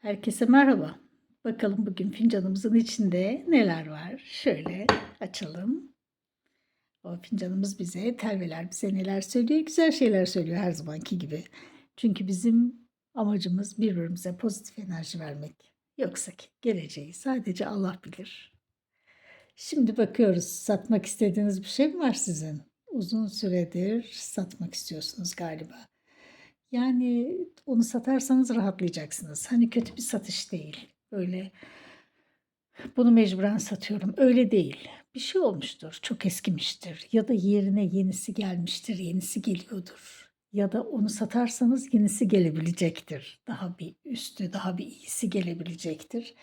Herkese merhaba. Bakalım bugün fincanımızın içinde neler var? Şöyle açalım. O fincanımız bize, telveler bize neler söylüyor? Güzel şeyler söylüyor her zamanki gibi. Çünkü bizim amacımız birbirimize pozitif enerji vermek. Yoksa ki geleceği sadece Allah bilir. Şimdi bakıyoruz. Satmak istediğiniz bir şey mi var sizin? Uzun süredir satmak istiyorsunuz galiba. Yani onu satarsanız rahatlayacaksınız. Hani kötü bir satış değil. Böyle bunu mecburen satıyorum. Öyle değil. Bir şey olmuştur, çok eskimiştir ya da yerine yenisi gelmiştir, yenisi geliyordur. Ya da onu satarsanız yenisi gelebilecektir. Daha bir üstü, daha bir iyisi gelebilecektir.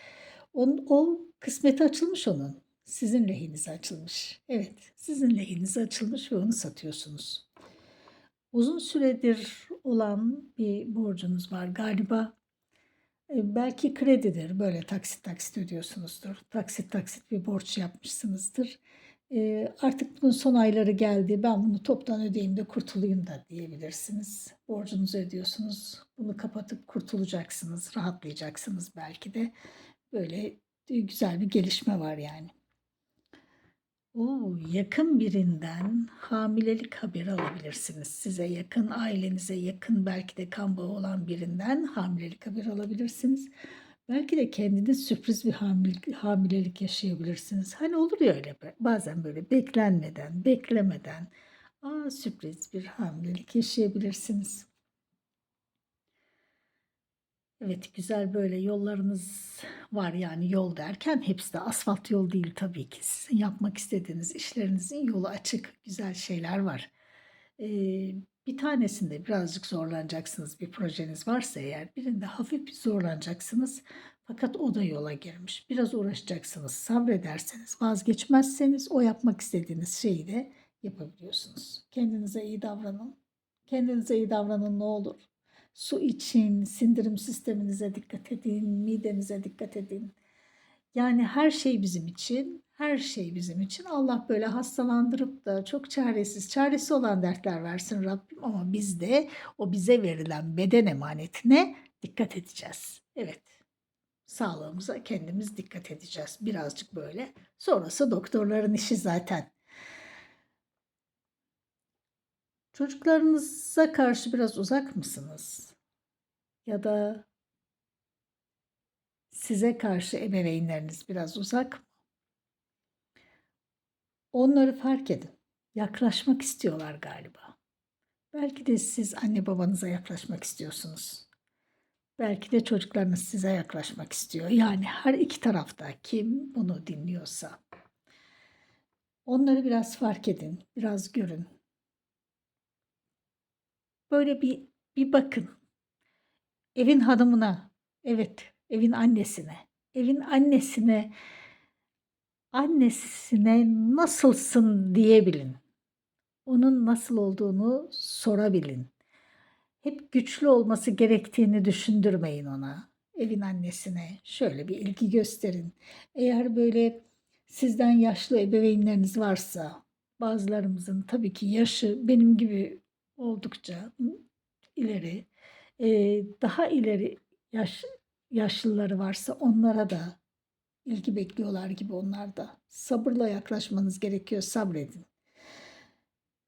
Onun, o kısmeti açılmış onun. Sizin lehinize açılmış. Evet, sizin lehinize açılmış ve onu satıyorsunuz. Uzun süredir olan bir borcunuz var galiba. E, Belki kredidir. Böyle taksit taksit ödüyorsunuzdur. Taksit taksit bir borç yapmışsınızdır. E, Artık bunun son ayları geldi. Ben bunu toptan ödeyeyim de kurtulayım da diyebilirsiniz. Borcunuzu ödüyorsunuz. Bunu kapatıp kurtulacaksınız. Rahatlayacaksınız belki de. Böyle e, güzel bir gelişme var yani. Oo, yakın birinden hamilelik haberi alabilirsiniz. Size yakın, ailenize yakın, belki de kan bağı olan birinden hamilelik haberi alabilirsiniz. Belki de kendiniz sürpriz bir hamilelik, hamilelik yaşayabilirsiniz. Hani olur ya öyle bazen böyle beklenmeden, beklemeden aa, sürpriz bir hamilelik yaşayabilirsiniz. Evet güzel böyle yollarınız var yani yol derken hepsi de asfalt yol değil tabii ki. Sizin yapmak istediğiniz işlerinizin yolu açık, güzel şeyler var. Ee, bir tanesinde birazcık zorlanacaksınız bir projeniz varsa eğer birinde hafif bir zorlanacaksınız. Fakat o da yola girmiş. Biraz uğraşacaksınız. Sabrederseniz, vazgeçmezseniz o yapmak istediğiniz şeyi de yapabiliyorsunuz. Kendinize iyi davranın. Kendinize iyi davranın ne olur. Su için, sindirim sisteminize dikkat edin, midenize dikkat edin. Yani her şey bizim için, her şey bizim için. Allah böyle hastalandırıp da çok çaresiz, çaresi olan dertler versin Rabbim ama biz de o bize verilen beden emanetine dikkat edeceğiz. Evet. Sağlığımıza kendimiz dikkat edeceğiz. Birazcık böyle. Sonrası doktorların işi zaten. Çocuklarınıza karşı biraz uzak mısınız? Ya da size karşı ebeveynleriniz biraz uzak mı? Onları fark edin. Yaklaşmak istiyorlar galiba. Belki de siz anne babanıza yaklaşmak istiyorsunuz. Belki de çocuklarınız size yaklaşmak istiyor. Yani her iki tarafta kim bunu dinliyorsa. Onları biraz fark edin, biraz görün. Böyle bir bir bakın. Evin hanımına, evet, evin annesine, evin annesine, annesine nasılsın diyebilin. Onun nasıl olduğunu sorabilin. Hep güçlü olması gerektiğini düşündürmeyin ona. Evin annesine şöyle bir ilgi gösterin. Eğer böyle sizden yaşlı ebeveynleriniz varsa, bazılarımızın tabii ki yaşı benim gibi oldukça ileri, eee, daha ileri yaş yaşlıları varsa onlara da ilgi bekliyorlar gibi onlar da. Sabırla yaklaşmanız gerekiyor, sabredin.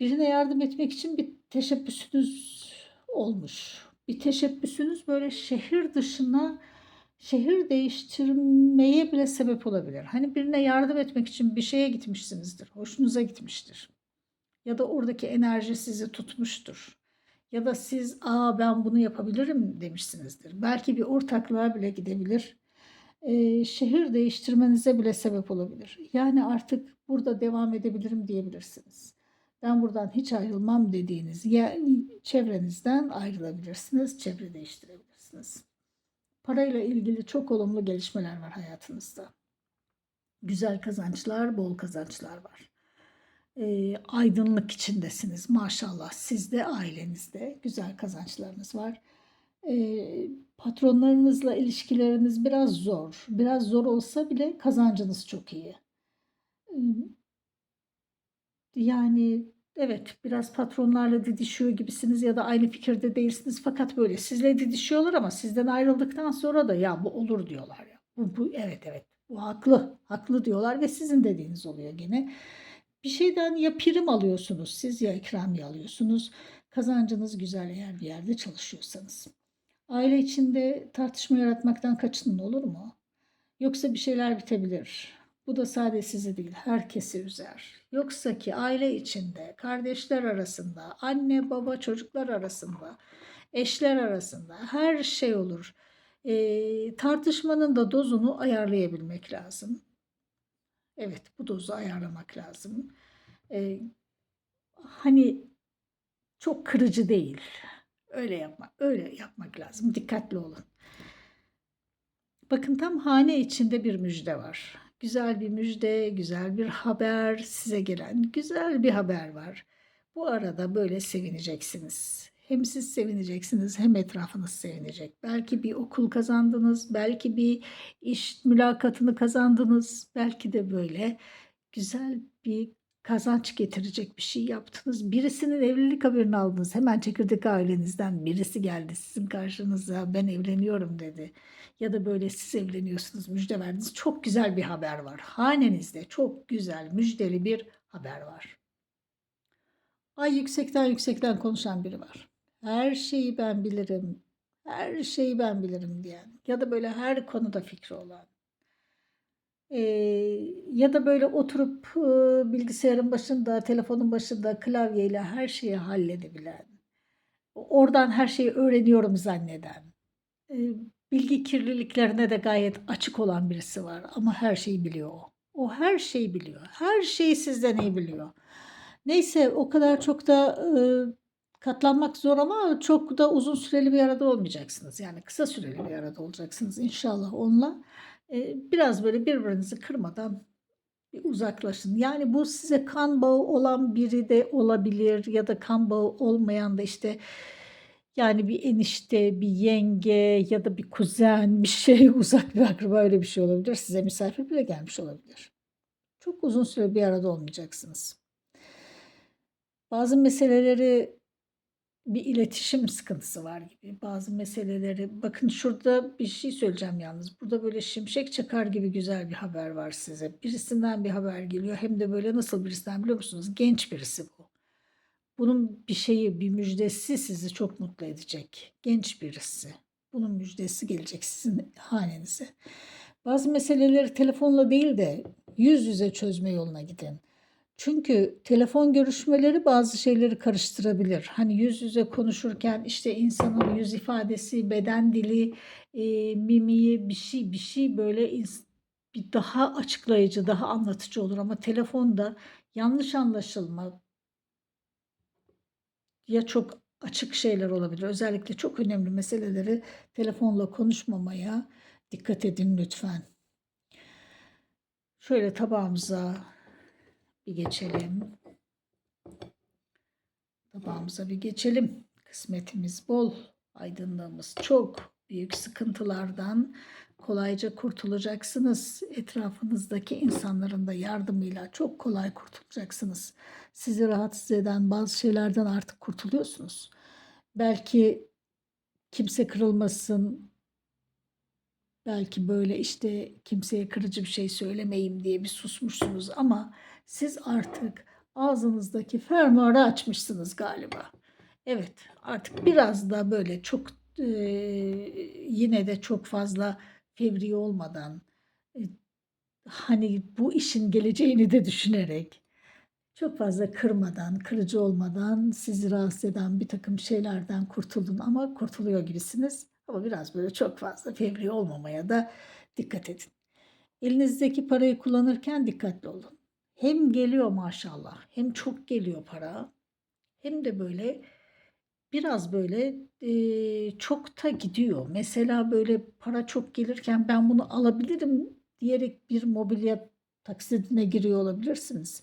Birine yardım etmek için bir teşebbüsünüz olmuş. Bir teşebbüsünüz böyle şehir dışına şehir değiştirmeye bile sebep olabilir. Hani birine yardım etmek için bir şeye gitmişsinizdir. Hoşunuza gitmiştir. Ya da oradaki enerji sizi tutmuştur. Ya da siz aa ben bunu yapabilirim demişsinizdir. Belki bir ortaklığa bile gidebilir. Ee, şehir değiştirmenize bile sebep olabilir. Yani artık burada devam edebilirim diyebilirsiniz. Ben buradan hiç ayrılmam dediğiniz ya çevrenizden ayrılabilirsiniz, çevre değiştirebilirsiniz. Parayla ilgili çok olumlu gelişmeler var hayatınızda. Güzel kazançlar, bol kazançlar var. Ee, aydınlık içindesiniz maşallah. Sizde, ailenizde güzel kazançlarınız var. Ee, patronlarınızla ilişkileriniz biraz zor. Biraz zor olsa bile kazancınız çok iyi. Ee, yani evet biraz patronlarla didişiyor gibisiniz ya da aynı fikirde değilsiniz fakat böyle sizle didişiyorlar ama sizden ayrıldıktan sonra da ya bu olur diyorlar ya. Bu, bu evet evet bu haklı haklı diyorlar ve sizin dediğiniz oluyor gene. Bir şeyden ya prim alıyorsunuz siz ya ikramiye alıyorsunuz. Kazancınız güzel eğer bir yerde çalışıyorsanız. Aile içinde tartışma yaratmaktan kaçının olur mu? Yoksa bir şeyler bitebilir. Bu da sadece sizi değil, herkesi üzer. Yoksa ki aile içinde, kardeşler arasında, anne baba çocuklar arasında, eşler arasında her şey olur. Ee, tartışmanın da dozunu ayarlayabilmek lazım. Evet, bu dozu ayarlamak lazım. Ee, hani çok kırıcı değil. Öyle yapmak, öyle yapmak lazım. Dikkatli olun. Bakın tam hane içinde bir müjde var. Güzel bir müjde, güzel bir haber size gelen güzel bir haber var. Bu arada böyle sevineceksiniz. Hem siz sevineceksiniz hem etrafınız sevinecek. Belki bir okul kazandınız, belki bir iş mülakatını kazandınız, belki de böyle güzel bir kazanç getirecek bir şey yaptınız. Birisinin evlilik haberini aldınız. Hemen çekirdek ailenizden birisi geldi sizin karşınıza ben evleniyorum dedi. Ya da böyle siz evleniyorsunuz müjde verdiniz. Çok güzel bir haber var. Hanenizde çok güzel müjdeli bir haber var. Ay yüksekten yüksekten konuşan biri var. Her şeyi ben bilirim. Her şeyi ben bilirim diyen. Ya da böyle her konuda fikri olan. Ee, ya da böyle oturup e, bilgisayarın başında, telefonun başında klavyeyle her şeyi halledebilen, oradan her şeyi öğreniyorum zanneden, e, bilgi kirliliklerine de gayet açık olan birisi var ama her şeyi biliyor o. O her şeyi biliyor. Her şeyi sizden iyi biliyor. Neyse o kadar çok da e, katlanmak zor ama çok da uzun süreli bir arada olmayacaksınız. Yani kısa süreli bir arada olacaksınız inşallah onunla. E, biraz böyle birbirinizi kırmadan bir uzaklaşın. Yani bu size kan bağı olan biri de olabilir ya da kan bağı olmayan da işte yani bir enişte, bir yenge ya da bir kuzen, bir şey uzak bir akraba öyle bir şey olabilir. Size misafir bile gelmiş olabilir. Çok uzun süre bir arada olmayacaksınız. Bazı meseleleri bir iletişim sıkıntısı var gibi. Bazı meseleleri bakın şurada bir şey söyleyeceğim yalnız. Burada böyle şimşek çakar gibi güzel bir haber var size. Birisinden bir haber geliyor. Hem de böyle nasıl birisinden biliyor musunuz? Genç birisi bu. Bunun bir şeyi, bir müjdesi sizi çok mutlu edecek. Genç birisi. Bunun müjdesi gelecek sizin hanenize. Bazı meseleleri telefonla değil de yüz yüze çözme yoluna gidin. Çünkü telefon görüşmeleri bazı şeyleri karıştırabilir. Hani yüz yüze konuşurken işte insanın yüz ifadesi, beden dili, e, mimiği bir şey bir şey böyle bir daha açıklayıcı, daha anlatıcı olur ama telefonda yanlış anlaşılma ya çok açık şeyler olabilir. Özellikle çok önemli meseleleri telefonla konuşmamaya dikkat edin lütfen. Şöyle tabağımıza bir geçelim. Tabağımıza bir geçelim. Kısmetimiz bol, aydınlığımız çok. Büyük sıkıntılardan kolayca kurtulacaksınız. Etrafınızdaki insanların da yardımıyla çok kolay kurtulacaksınız. Sizi rahatsız eden bazı şeylerden artık kurtuluyorsunuz. Belki kimse kırılmasın, belki böyle işte kimseye kırıcı bir şey söylemeyeyim diye bir susmuşsunuz ama siz artık ağzınızdaki fermuarı açmışsınız galiba. Evet artık biraz da böyle çok e, yine de çok fazla fevri olmadan e, hani bu işin geleceğini de düşünerek çok fazla kırmadan, kırıcı olmadan sizi rahatsız eden bir takım şeylerden kurtuldun ama kurtuluyor gibisiniz. Ama biraz böyle çok fazla fevri olmamaya da dikkat edin. Elinizdeki parayı kullanırken dikkatli olun. Hem geliyor maşallah, hem çok geliyor para, hem de böyle biraz böyle e, çok da gidiyor. Mesela böyle para çok gelirken ben bunu alabilirim diyerek bir mobilya taksidine giriyor olabilirsiniz.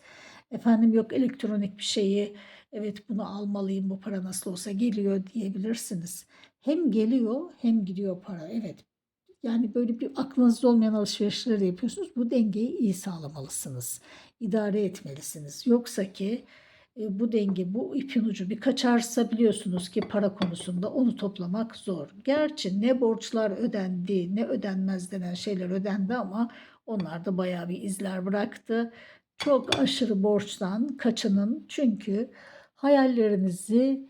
Efendim yok elektronik bir şeyi evet bunu almalıyım bu para nasıl olsa geliyor diyebilirsiniz. Hem geliyor hem gidiyor para. Evet yani böyle bir aklınızda olmayan alışverişleri yapıyorsunuz. Bu dengeyi iyi sağlamalısınız. İdare etmelisiniz. Yoksa ki e, bu denge, bu ipin ucu bir kaçarsa biliyorsunuz ki para konusunda onu toplamak zor. Gerçi ne borçlar ödendi, ne ödenmez denen şeyler ödendi ama onlar da bayağı bir izler bıraktı. Çok aşırı borçtan kaçının çünkü hayallerinizi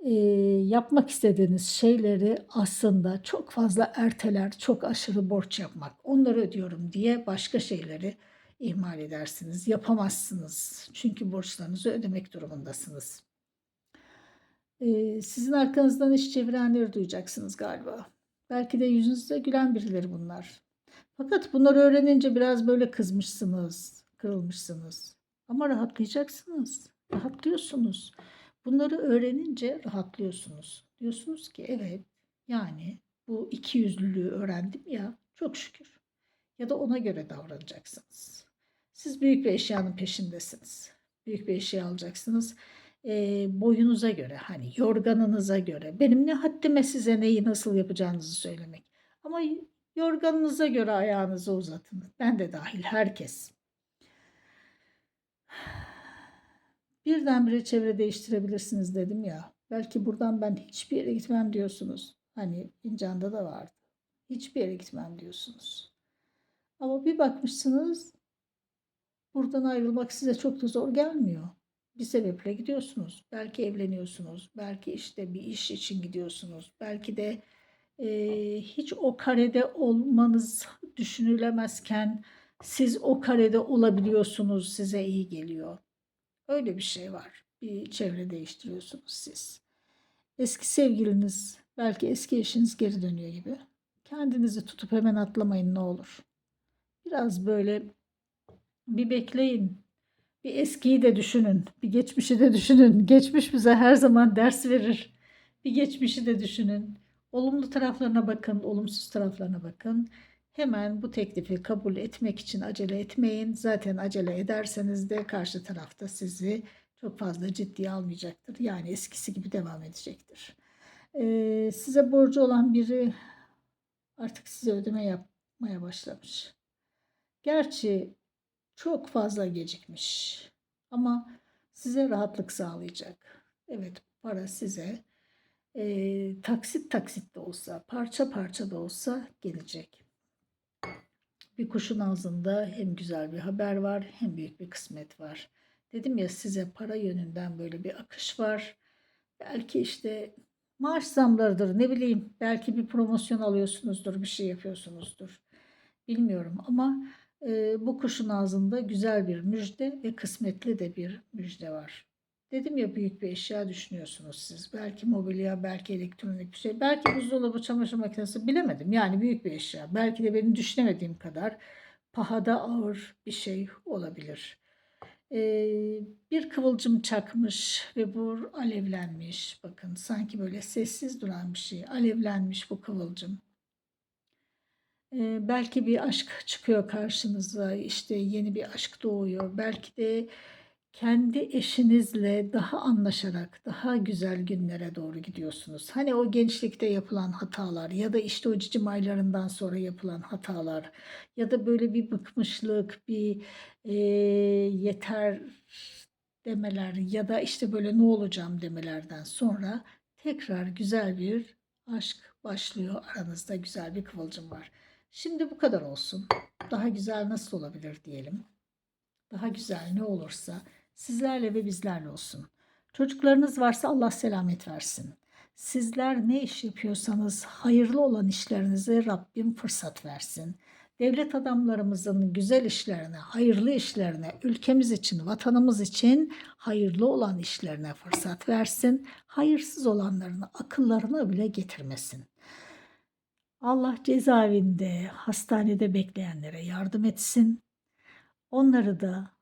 e, yapmak istediğiniz şeyleri aslında çok fazla erteler, çok aşırı borç yapmak, onları ödüyorum diye başka şeyleri ihmal edersiniz, yapamazsınız. Çünkü borçlarınızı ödemek durumundasınız. E, sizin arkanızdan iş çevirenleri duyacaksınız galiba. Belki de yüzünüzde gülen birileri bunlar. Fakat bunları öğrenince biraz böyle kızmışsınız, kırılmışsınız. Ama rahatlayacaksınız, rahatlıyorsunuz. Bunları öğrenince rahatlıyorsunuz. Diyorsunuz ki evet yani bu iki yüzlülüğü öğrendim ya çok şükür. Ya da ona göre davranacaksınız. Siz büyük bir eşyanın peşindesiniz. Büyük bir eşya alacaksınız. E, boyunuza göre hani yorganınıza göre. Benim ne haddime size neyi nasıl yapacağınızı söylemek. Ama yorganınıza göre ayağınızı uzatın. Ben de dahil herkes. Birdenbire çevre değiştirebilirsiniz dedim ya. Belki buradan ben hiçbir yere gitmem diyorsunuz. Hani fincanda da vardı. Hiçbir yere gitmem diyorsunuz. Ama bir bakmışsınız buradan ayrılmak size çok da zor gelmiyor. Bir sebeple gidiyorsunuz. Belki evleniyorsunuz. Belki işte bir iş için gidiyorsunuz. Belki de e, hiç o karede olmanız düşünülemezken siz o karede olabiliyorsunuz. Size iyi geliyor. Öyle bir şey var. Bir çevre değiştiriyorsunuz siz. Eski sevgiliniz, belki eski eşiniz geri dönüyor gibi. Kendinizi tutup hemen atlamayın ne olur. Biraz böyle bir bekleyin. Bir eskiyi de düşünün. Bir geçmişi de düşünün. Geçmiş bize her zaman ders verir. Bir geçmişi de düşünün. Olumlu taraflarına bakın, olumsuz taraflarına bakın. Hemen bu teklifi kabul etmek için acele etmeyin. Zaten acele ederseniz de karşı tarafta sizi çok fazla ciddiye almayacaktır. Yani eskisi gibi devam edecektir. Ee, size borcu olan biri artık size ödeme yapmaya başlamış. Gerçi çok fazla gecikmiş ama size rahatlık sağlayacak. Evet para size e, taksit taksit de olsa, parça parça da olsa gelecek. Bir kuşun ağzında hem güzel bir haber var hem büyük bir kısmet var. Dedim ya size para yönünden böyle bir akış var. Belki işte maaş zamlarıdır ne bileyim belki bir promosyon alıyorsunuzdur bir şey yapıyorsunuzdur. Bilmiyorum ama e, bu kuşun ağzında güzel bir müjde ve kısmetli de bir müjde var. Dedim ya büyük bir eşya düşünüyorsunuz siz. Belki mobilya, belki elektronik bir şey. Belki buzdolabı, çamaşır makinesi bilemedim. Yani büyük bir eşya. Belki de benim düşünemediğim kadar pahada ağır bir şey olabilir. Ee, bir kıvılcım çakmış ve bu alevlenmiş. Bakın sanki böyle sessiz duran bir şey. Alevlenmiş bu kıvılcım. Ee, belki bir aşk çıkıyor karşınıza. işte yeni bir aşk doğuyor. Belki de kendi eşinizle daha anlaşarak daha güzel günlere doğru gidiyorsunuz. Hani o gençlikte yapılan hatalar ya da işte o cicim aylarından sonra yapılan hatalar ya da böyle bir bıkmışlık, bir e, yeter demeler ya da işte böyle ne olacağım demelerden sonra tekrar güzel bir aşk başlıyor. Aranızda güzel bir kıvılcım var. Şimdi bu kadar olsun. Daha güzel nasıl olabilir diyelim. Daha güzel ne olursa sizlerle ve bizlerle olsun. Çocuklarınız varsa Allah selamet versin. Sizler ne iş yapıyorsanız hayırlı olan işlerinize Rabbim fırsat versin. Devlet adamlarımızın güzel işlerine, hayırlı işlerine, ülkemiz için, vatanımız için hayırlı olan işlerine fırsat versin. Hayırsız olanlarını akıllarına bile getirmesin. Allah cezaevinde, hastanede bekleyenlere yardım etsin. Onları da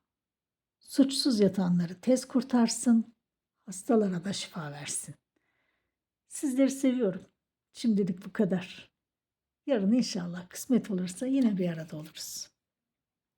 Suçsuz yatanları tez kurtarsın, hastalara da şifa versin. Sizleri seviyorum. Şimdilik bu kadar. Yarın inşallah kısmet olursa yine bir arada oluruz.